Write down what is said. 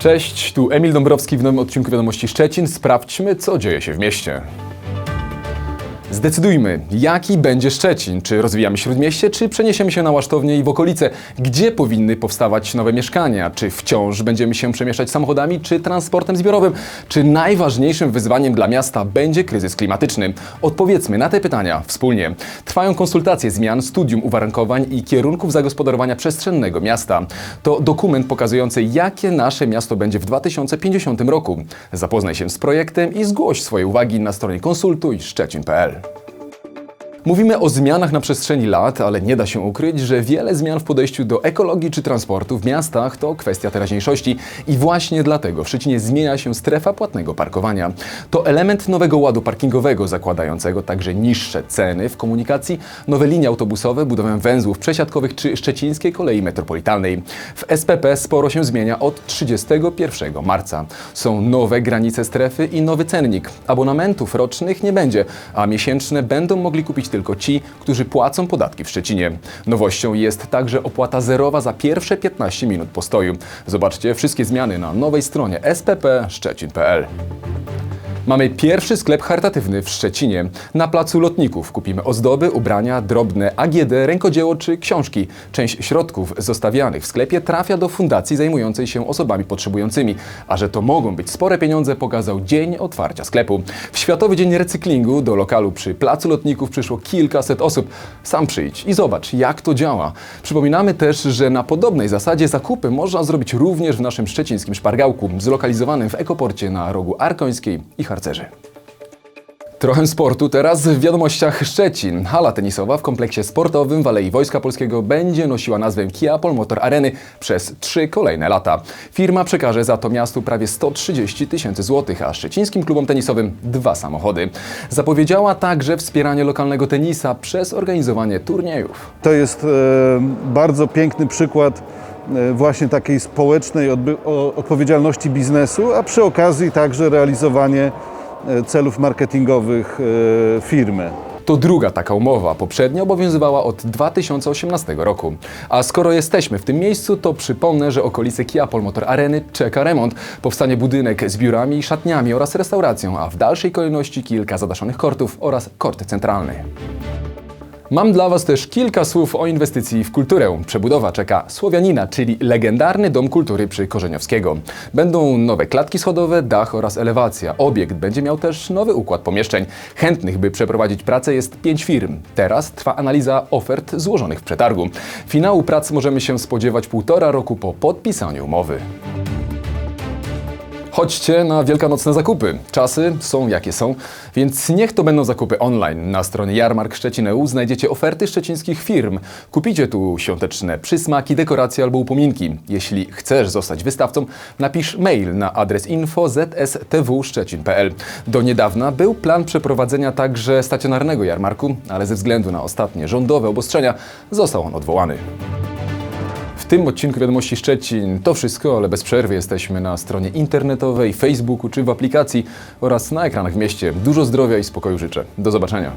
Cześć, tu Emil Dąbrowski w nowym odcinku Wiadomości Szczecin. Sprawdźmy, co dzieje się w mieście. Zdecydujmy, jaki będzie Szczecin. Czy rozwijamy śródmieście, czy przeniesiemy się na Łasztownię i w okolice? Gdzie powinny powstawać nowe mieszkania? Czy wciąż będziemy się przemieszczać samochodami, czy transportem zbiorowym? Czy najważniejszym wyzwaniem dla miasta będzie kryzys klimatyczny? Odpowiedzmy na te pytania wspólnie. Trwają konsultacje zmian studium uwarunkowań i kierunków zagospodarowania przestrzennego miasta. To dokument pokazujący, jakie nasze miasto będzie w 2050 roku. Zapoznaj się z projektem i zgłoś swoje uwagi na stronie konsultuj szczecin.pl. Mówimy o zmianach na przestrzeni lat, ale nie da się ukryć, że wiele zmian w podejściu do ekologii czy transportu w miastach to kwestia teraźniejszości i właśnie dlatego w Szczecinie zmienia się strefa płatnego parkowania. To element nowego ładu parkingowego zakładającego także niższe ceny w komunikacji, nowe linie autobusowe, budowę węzłów przesiadkowych czy szczecińskiej kolei metropolitalnej. W SPP sporo się zmienia od 31 marca. Są nowe granice strefy i nowy cennik. Abonamentów rocznych nie będzie, a miesięczne będą mogli kupić tylko ci, którzy płacą podatki w Szczecinie. Nowością jest także opłata zerowa za pierwsze 15 minut postoju. Zobaczcie wszystkie zmiany na nowej stronie spp.szczecin.pl. Mamy pierwszy sklep charytatywny w Szczecinie. Na placu lotników kupimy ozdoby, ubrania, drobne AGD, rękodzieło czy książki. Część środków zostawianych w sklepie trafia do fundacji zajmującej się osobami potrzebującymi. A że to mogą być spore pieniądze, pokazał dzień otwarcia sklepu. W Światowy Dzień Recyklingu do lokalu przy placu lotników przyszło kilkaset osób. Sam przyjdź i zobacz, jak to działa. Przypominamy też, że na podobnej zasadzie zakupy można zrobić również w naszym szczecińskim szpargałku, zlokalizowanym w ekoporcie na rogu Arkońskiej i Harcerzy. Trochę sportu teraz w wiadomościach Szczecin. Hala tenisowa w kompleksie sportowym w Alei Wojska Polskiego będzie nosiła nazwę Kia Polmotor Areny przez trzy kolejne lata. Firma przekaże za to miastu prawie 130 tysięcy złotych, a szczecińskim klubom tenisowym dwa samochody. Zapowiedziała także wspieranie lokalnego tenisa przez organizowanie turniejów. To jest e, bardzo piękny przykład e, właśnie takiej społecznej odpowiedzialności biznesu, a przy okazji także realizowanie celów marketingowych e, firmy. To druga taka umowa. Poprzednia obowiązywała od 2018 roku. A skoro jesteśmy w tym miejscu, to przypomnę, że okolice Kia Polmotor Areny czeka remont. Powstanie budynek z biurami i szatniami oraz restauracją, a w dalszej kolejności kilka zadaszonych kortów oraz kort centralny. Mam dla Was też kilka słów o inwestycji w kulturę. Przebudowa czeka Słowianina, czyli legendarny dom kultury przy Korzeniowskiego. Będą nowe klatki schodowe, dach oraz elewacja. Obiekt będzie miał też nowy układ pomieszczeń. Chętnych, by przeprowadzić pracę jest pięć firm. Teraz trwa analiza ofert złożonych w przetargu. Finału prac możemy się spodziewać półtora roku po podpisaniu umowy. Chodźcie na wielkanocne zakupy. Czasy są jakie są, więc niech to będą zakupy online. Na stronie Jarmark Szczecin.eu znajdziecie oferty szczecińskich firm. Kupicie tu świąteczne przysmaki, dekoracje albo upominki. Jeśli chcesz zostać wystawcą, napisz mail na adres info zstwszczecin.pl. Do niedawna był plan przeprowadzenia także stacjonarnego jarmarku, ale ze względu na ostatnie rządowe obostrzenia został on odwołany. Tym odcinku Wiadomości Szczecin to wszystko, ale bez przerwy jesteśmy na stronie internetowej, Facebooku czy w aplikacji oraz na ekranach w mieście. Dużo zdrowia i spokoju życzę. Do zobaczenia.